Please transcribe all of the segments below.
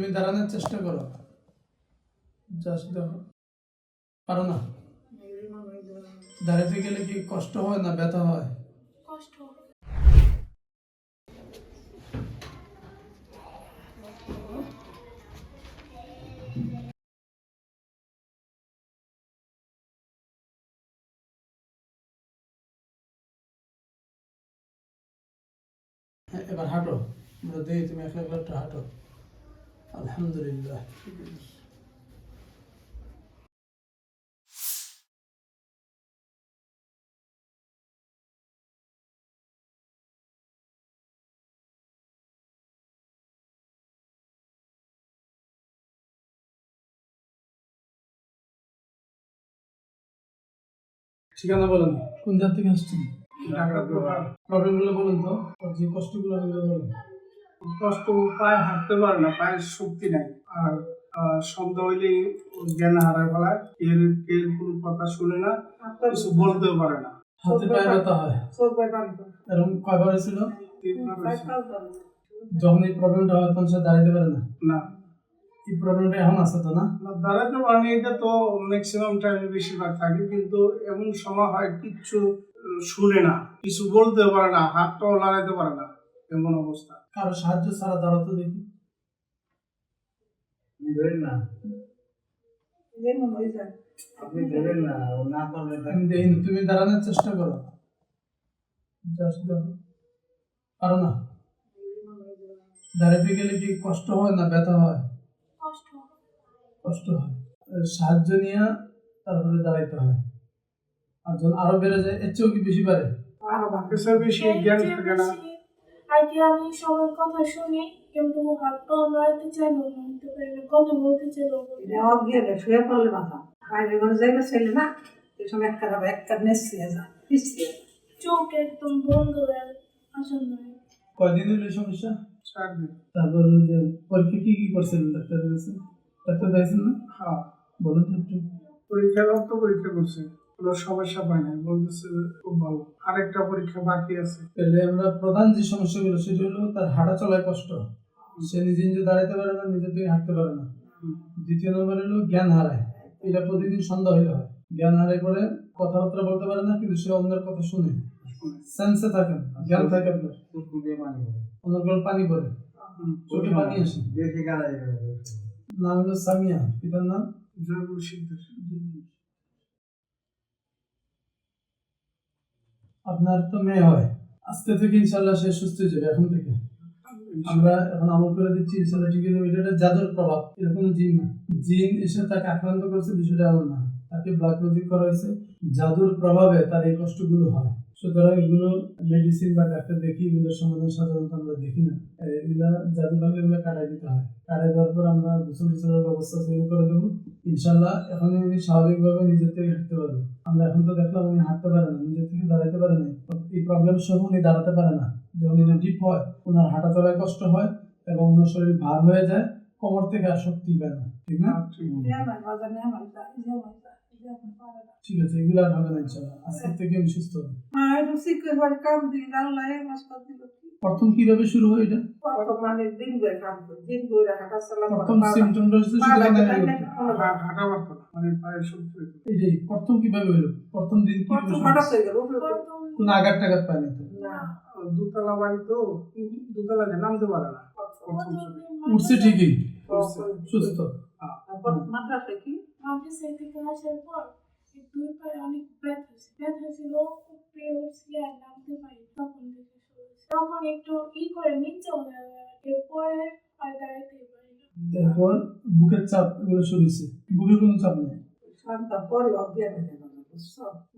তুমি দাঁড়ানোর চেষ্টা করো। জাস্ট দেখো পারো না। দাঁড়াতে গেলে কি কষ্ট হয় না ব্যথা হয়? কষ্ট হ্যাঁ, এবার হাঁটো। আমরা দেখি তুমি একলা একলা হাঁটো। আলহামদুলিল্লাহ ঠিকানা বলেন। কোন জাত থেকে আসছেন? প্রবলেমগুলো বলুন তো যে কষ্টগুলো বলুন। কষ্ট পায়ে হাঁটতে পারে না পায়ের শক্তি নাই। আর সন্ধ্যা হইলেই জ্ঞান হারায় ফেলায় এর এর কোনো কথা শুনে না কিছু বলতেও পারে না। হাতে পায়ে ব্যথা হয়। এরকম কয়বার হয়েছিল? যখন এই প্রবলেমটা হয় তখন সে দাঁড়াইতে পারে না? না। এই প্রবলেমটা এখন আছে তো না? না, দাঁড়াতে পারেনি এটা তো ম্যাক্সিমাম টাইমে বেশিরভাগ থাকে কিন্তু এমন সময় হয় কিচ্ছু শুনে না কিছু বলতেও পারে না হাতটাও লড়াইতে পারে না এমন অবস্থা। কারও সাহায্য ছাড়া দাঁড়াতে দেখি। ধরেন না? আপনি ধরেন না না পারলে আমি তুমি দাঁড়ানোর চেষ্টা করো। পারো না? দাঁড়াতে গেলে কি কষ্ট হয় না ব্যথা হয়? কষ্ট কষ্ট হয়। সাহায্য নিয়ে তারপরে দাঁড়াইতে হয়। আর যখন আরও বেড়ে যায় এর চেয়েও কি বেশি পারে? এসব বেশি জ্ঞান থাকে না। আগে আমি সবার কথা শুনি কিন্তু হাত পা নড়াইতে চাইলো না নড়তে পারি না কথা বলতে চাইলো না। অজ্ঞানে শুয়ে পড়লে মাথা। বাইরে ঘরে যাইবে ছেলে না এই সময় একটা যাবে একটা নেসিয়ে যায় পিছিয়ে চোখ একদম বন্ধ হয়ে আসেন না কয়দিন হইল সমস্যা? চার দিন। তারপর যে পরীক্ষা কি কি করছিলেন? ডাক্তারের কাছে ডাক্তার দেখাইছেন না? হ্যাঁ। বলুন তো একটু। পরীক্ষা রক্ত পরীক্ষা করছে। কোনো সমস্যা পায় না বলতেছে খুব ভালো। আরেকটা পরীক্ষা বাকি আছে। তাহলে আমরা প্রধান যে সমস্যাগুলো সেটা হলো তার হাঁটা চলায় কষ্ট। সে নিজে নিজে দাঁড়াতে পারে না নিজে থেকে হাঁটতে পারে না। দ্বিতীয় নম্বর হলো জ্ঞান হারায়। এটা প্রতিদিন সন্ধ্যা হইলে হয়। জ্ঞান হারায় পরে কথাবার্তা বলতে পারে না কিন্তু সে অন্যের কথা শুনে। সেন্সে থাকেন জ্ঞান থাকে আপনার। অন্যের কোনো পানি পড়ে। চোখে পানি আসে। নাম হলো সামিয়া পিতার নাম? জয়পুর সিদ্ধেশ আপনার তো মেয়ে হয়। আজকে থেকে ইনশাল্লাহ সে সুস্থ হয়ে যাবে এখন থেকে। আমরা এখন আমল করে দিচ্ছি ইনশাল্লাহ ঠিক হয়ে যাবে। এটা জাদুর প্রভাব, এরকম জিন না। জিন এসে তাকে আক্রান্ত করছে, বিষয়টা এমন না। তাকে ব্লাড ম্যাজিক করা হয়েছে। জাদুর প্রভাবে তার এই কষ্টগুলো হয়। সুতরাং এগুলো মেডিসিন বা ডাক্তার দেখি এগুলোর সমাধান সাধারণত আমরা দেখি না। এগুলা জাদু থাকলে এগুলো কাটাই দিতে হয়। কাটাই দেওয়ার পর আমরা গোসল টোসলের ব্যবস্থা শুরু করে দেবো। ইনশাল্লাহ এখন উনি স্বাভাবিকভাবে নিজের থেকে হাঁটতে পারবে আমরা এখন তো দেখলাম উনি হাঁটতে পারে না নিজের থেকে দাঁড়াতে পারে না এই প্রবলেম সহ উনি দাঁড়াতে পারে না। যখন উনি ডিপ হয় ওনার হাঁটা চলায় কষ্ট হয় এবং ওনার শরীর ভার হয়ে যায় কোমর থেকে আর শক্তি পায় না। ঠিক না? হ্যাঁ, ঠিক। আছে এগুলো আর হবে না ইনশাল্লাহ। আজকের থেকে উনি সুস্থ হবে। বাড়ি কাম দিই আল্লাহ এই মাসটা দিল কি? প্রথম কীভাবে শুরু হয় এটা? কত মানে দিন ধরে কাম করি দিন ধরে হাঁটা চলা প্রথম হচ্ছে শুধু হাঁটা মানে পায়ের শক্তি এই যে প্রথম কীভাবে হলো? প্রথম দিন কীভাবে প্রথম হঠাৎ হয়ে গেল তো- প্রথম কোন আঘাত টাঘাত পায়নি তো? না। দুতলা বাড়ি তো দুতলা যে নামতে পারে না। প্রথম প্রথম উঠছে ঠিকই। সুস্থ। মাদ্রাসা কি? থেকে আসার পর এই দুই পায়ে অনেক ব্যথা ছিল ব্যথা ছিল উপরে উঠছি আর নামতে পারি তখন থেকে শুরু তখন একটু ই করে নিচে হয়ে এরপরে আর দাঁড়াইতে পারি বুকের চাপ এগুলো শুরু বুকের কোনো চাপ নেই। পরে অজ্ঞান হয়ে গেল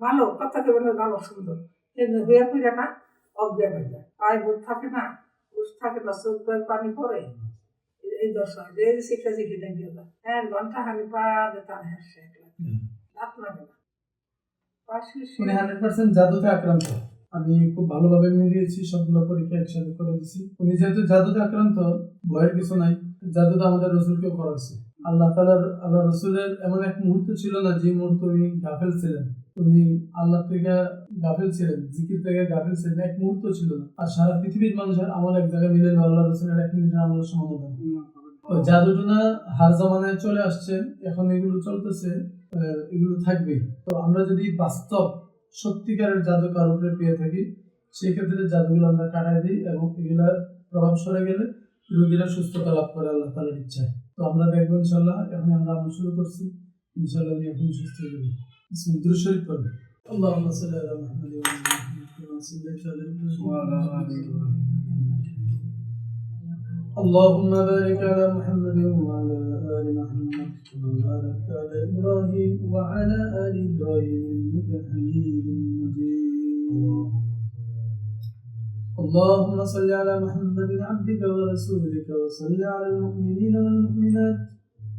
ভালো কথা কেবল ভালো সুন্দর। কিন্তু হয়ে ফিরে না অজ্ঞান হয়ে যায়। পায়ে বোধ থাকে না উস থাকে না চোখ পানি পড়ে। যায় হ্যাঁ ঘণ্টা হানি পা দে তার হাসে রাত লাগে না। পা শুয়ে উনি হান্ড্রেড পার্সেন্ট জাদুতে আক্রান্ত। আমি খুব ভালোভাবে মিলিয়েছি সবগুলো পরীক্ষা একসাথে করে দিছি। উনি যেহেতু জাদুতে আক্রান্ত ভয়ের কিছু নাই জাদু তো আমাদের রসুলকেও করা হয়েছে আল্লাহ তালার আল্লাহ রসুলের এমন এক মুহূর্ত ছিল না যে মুহূর্তে উনি গাফেল ছিলেন। উনি আল্লাহ থেকে গাফেল ছিলেন জিকির থেকে গাফেল ছিলেন এক মুহূর্ত ছিল না আর সারা পৃথিবীর মানুষের আমল এক জায়গায় মিলে আল্লাহ রসুলের এক মিনিটের আমলের সমান হবে না। না, হবে না। তো জাদুটনা হার জামানায় চলে আসছে এখন এগুলো চলতেছে এগুলো থাকবে তো আমরা যদি বাস্তব সত্যিকারের জাদু উপরে পেয়ে থাকি সেক্ষেত্রে জাদুগুলো আমরা কাটাই দিই এবং এগুলার প্রভাব সরে গেলে রোগীরা সুস্থতা লাভ করে আল্লাহ তালার ইচ্ছায় তো আমরা দেখব ইনশাল্লাহ এখন আমরা আমল শুরু করছি ইনশাল্লাহ এখন সুস্থ হয়ে بسم الله الشيطان اللهم صل على محمد وعلى محمد كما صليت على إبراهيم وعلى آل إبراهيم. اللهم بارك على محمد وعلى آل محمد كما باركت على إبراهيم وعلى آل إبراهيم إنك حميد مجيد. اللهم صل على محمد عبدك ورسولك وصل على المؤمنين والمؤمنات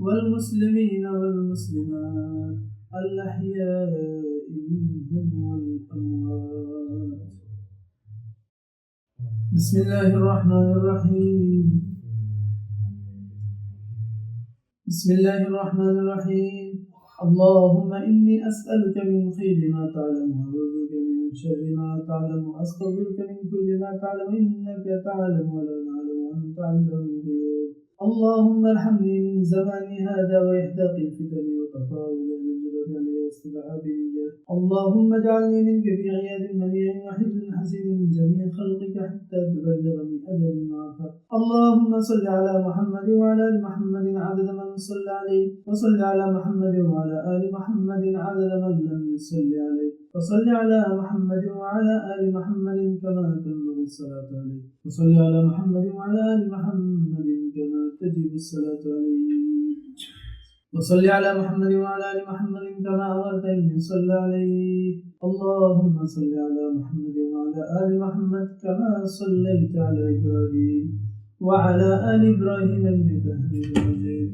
والمسلمين والمسلمات. الأحياء منهم والأموات. بسم الله الرحمن الرحيم. بسم الله الرحمن الرحيم. اللهم إني أسألك من خير ما تعلم وأعوذ بك من شر ما تعلم وأستغفرك من كل ما تعلم إنك تعلم ولا نعلم وأنت علام الغيوب. اللهم ارحمني من زماني هذا وإحداق الفتن وتطاول علي اللهم اجعلني منك في عياد منيع وحجر حسين من جميع خلقك حتى تبلغني أجلي معك اللهم صل على محمد وعلى آل محمد عدد من صلى عليه وصل على محمد وعلى آل محمد عدد من لم يصل عليه وصل على محمد وعلى آل محمد كما تنبغي الصلاة عليه وصل على محمد وعلى آل محمد كما تجب الصلاة عليه. وصل على محمد وعلى آل محمد كما امرت ان عليه. اللهم صل على محمد وعلى آل محمد كما صليت على إبراهيم وعلى آل إبراهيم إنك حميد مجيد.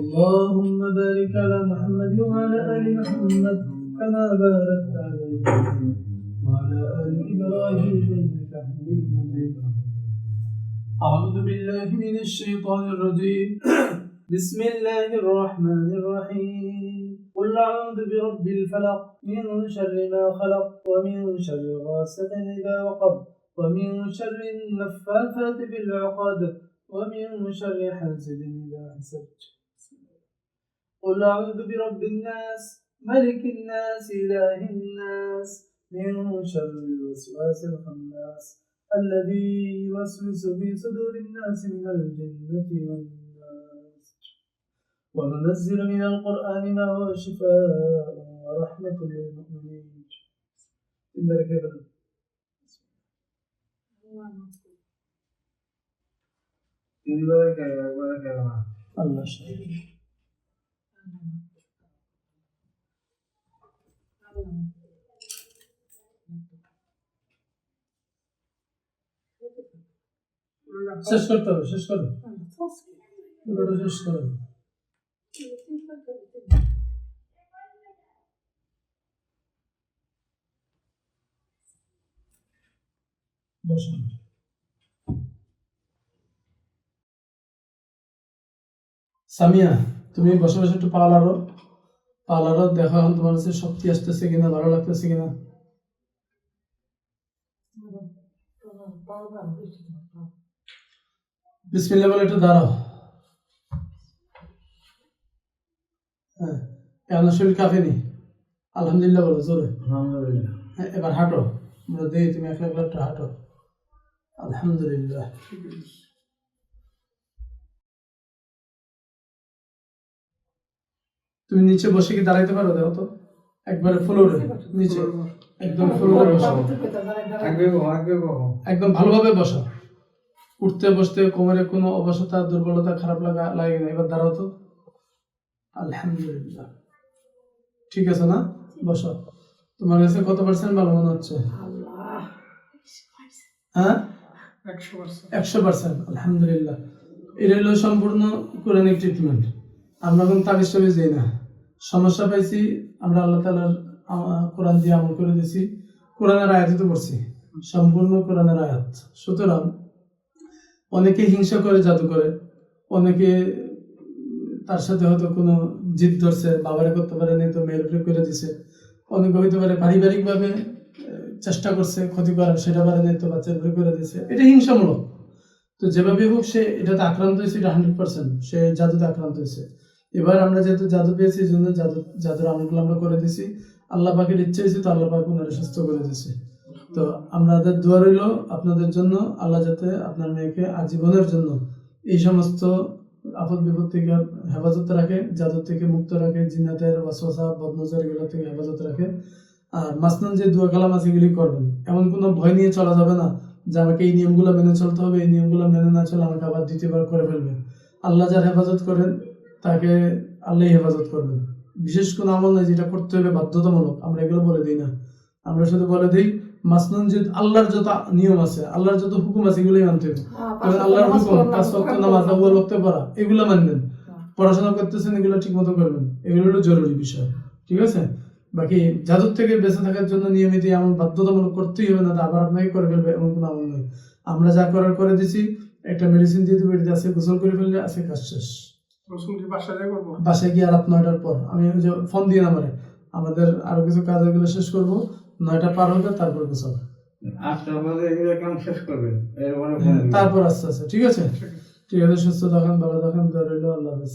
اللهم بارك على محمد وعلى آل محمد كما باركت على إبراهيم وعلى آل إبراهيم إنك حميد مجيد. أعوذ بالله من الشيطان الرجيم. بسم الله الرحمن الرحيم. قل أعوذ برب الفلق من شر ما خلق ومن شر غاسق إذا وقب ومن شر النفاثات في العقد ومن شر حاسد إذا حسد. قل أعوذ برب الناس ملك الناس إله الناس من شر الوسواس الخناس الذي يوسوس في صدور الناس من الجنة والناس وننزل من القرآن ما هو شفاء ورحمة للمؤمنين إلا كيف তিনবারে খাই একবারে খাই না الله شهيد শেষ করতে হবে শেষ করো পুরোটা শেষ করো সামিয়া, তুমি বসে বসে একটু পালারো পালারো দেখো এখন তোমার কাছে শক্তি আসতেছে কিনা, ভালো লাগতেছে কিনা। বিসমিল্লাহ বলে একটু দাঁড়াও। হ্যাঁ শরীর কাঁপেনি আলহামদুলিল্লাহ বলো জোরে। আলহামদুলিল্লাহ। হ্যাঁ এবার হাঁটো। আমরা তুমি একলা একলা একটু হাঁটো। আলহামদুলিল্লাহ। তুমি নিচে বসে কি দাঁড়াইতে পারো? দেখো তো। একবারে ফ্লোরে নিচে। একদম ফ্লোরে বসো। একদম ভালোভাবে বসো। উঠতে বসতে কোমরে কোনো অবসতা দুর্বলতা খারাপ লাগা লাগে না। এবার দাঁড়াও তো। আলহামদুলিল্লাহ। ঠিক আছে না? বসো। তোমার কাছে কত পার্সেন্ট ভালো মনে হচ্ছে? হ্যাঁ? একশো পার্সেন্ট আলহামদুলিল্লাহ। এটা হলো সম্পূর্ণ কোরআনিক ট্রিটমেন্ট আমরা কোনো তাবিজ টাবিজ দিই না। সমস্যা পাইছি আমরা আল্লাহ তালার কোরআন দিয়ে আমল করে দিয়েছি। কোরআনের আয়াতই তো পড়ছি। সম্পূর্ণ কোরআনের আয়াত। সুতরাং অনেকে হিংসা করে জাদু করে। অনেকে তার সাথে হয়তো কোনো জিদ ধরছে, বাবারে করতে পারে নাই, তো মেয়ের উপরে করে দিছে। অনেকে হইতে পারে পারিবারিকভাবে চেষ্টা করছে, ক্ষতি করার, সেটা পারে নাই, তো বাচ্চার উপরে করে দিছে। এটা হিংসামূলক। তো যেভাবে হোক, সে এটাতে আক্রান্ত হয়েছে, এটা হান্ড্রেড পার্সেন্ট সে জাদুতে আক্রান্ত হয়েছে। এবার আমরা যেহেতু জাদু পেয়েছি জন্য জাদু, জাদুর আমলগুলো আমরা করে দিছি আল্লাহ পাকের ইচ্ছে হয়েছে, তো আল্লাহ পাক ওনারা সুস্থ করে দিয়েছে। তো আমাদের দোয়া রইল আপনাদের জন্য। আল্লাহ যাতে আপনার মেয়েকে আজীবনের জন্য এই সমস্ত আপদ বিপদ থেকে হেফাজত রাখে জাদু থেকে মুক্ত রাখে জিনাতের ওয়াসওয়াসা, বদনজর এগুলো থেকে হেফাজত রাখে। আর মাসনান যে দোয়া কালাম আছে এগুলি করবেন। এমন কোনো ভয় নিয়ে চলা যাবে না যে আমাকে এই নিয়মগুলো মেনে চলতে হবে, এই নিয়মগুলো মেনে না চলে আমাকে আবার দ্বিতীয়বার করে ফেলবে আল্লাহ যার হেফাজত করেন, তাকে আল্লাহ হেফাজত করবেন। বিশেষ কোনো আমল নাই যেটা করতে হবে, বাধ্যতামূলক। আমরা এগুলো বলে দিই না। আমরা শুধু বলে দিই মাসনুন যে আল্লাহর যত নিয়ম আছে আল্লাহর যত হুকুম আছে এগুলোই মানতে হবে। আল্লাহর হুকুম পাঁচ ওয়াক্ত নামাজ আউয়াল ওয়াক্তে পড়া এগুলো মানবেন। পড়াশোনা করতেছেন এগুলো ঠিক মতো করবেন। এগুলো হলো জরুরি বিষয় ঠিক আছে? বাকি জাদুর থেকে বেঁচে থাকার জন্য নিয়মিত এমন বাধ্যতামূলক করতেই হবে না আবার আপনাকে করে ফেলবে এমন কোনো আমল নয়। আমরা যা করার করে দিছি একটা মেডিসিন দিয়ে দেবো এটাতে আছে গোসল করে ফেললে আছে কাজ শেষ। বাসায় গিয়ে রাত নয়টার পর আমি ফোন দিয়ে নামারে আমাদের আরও কিছু কাজ এগুলো শেষ করব। নয়টা পার হবে তারপর গোসল আটটার মধ্যে এগুলো শেষ করবেন? হ্যাঁ, তারপর আস্তে আস্তে ঠিক আছে? ঠিক আছে সুস্থ থাকেন ভালো থাকেন রইল আল্লাহ হাফেজ।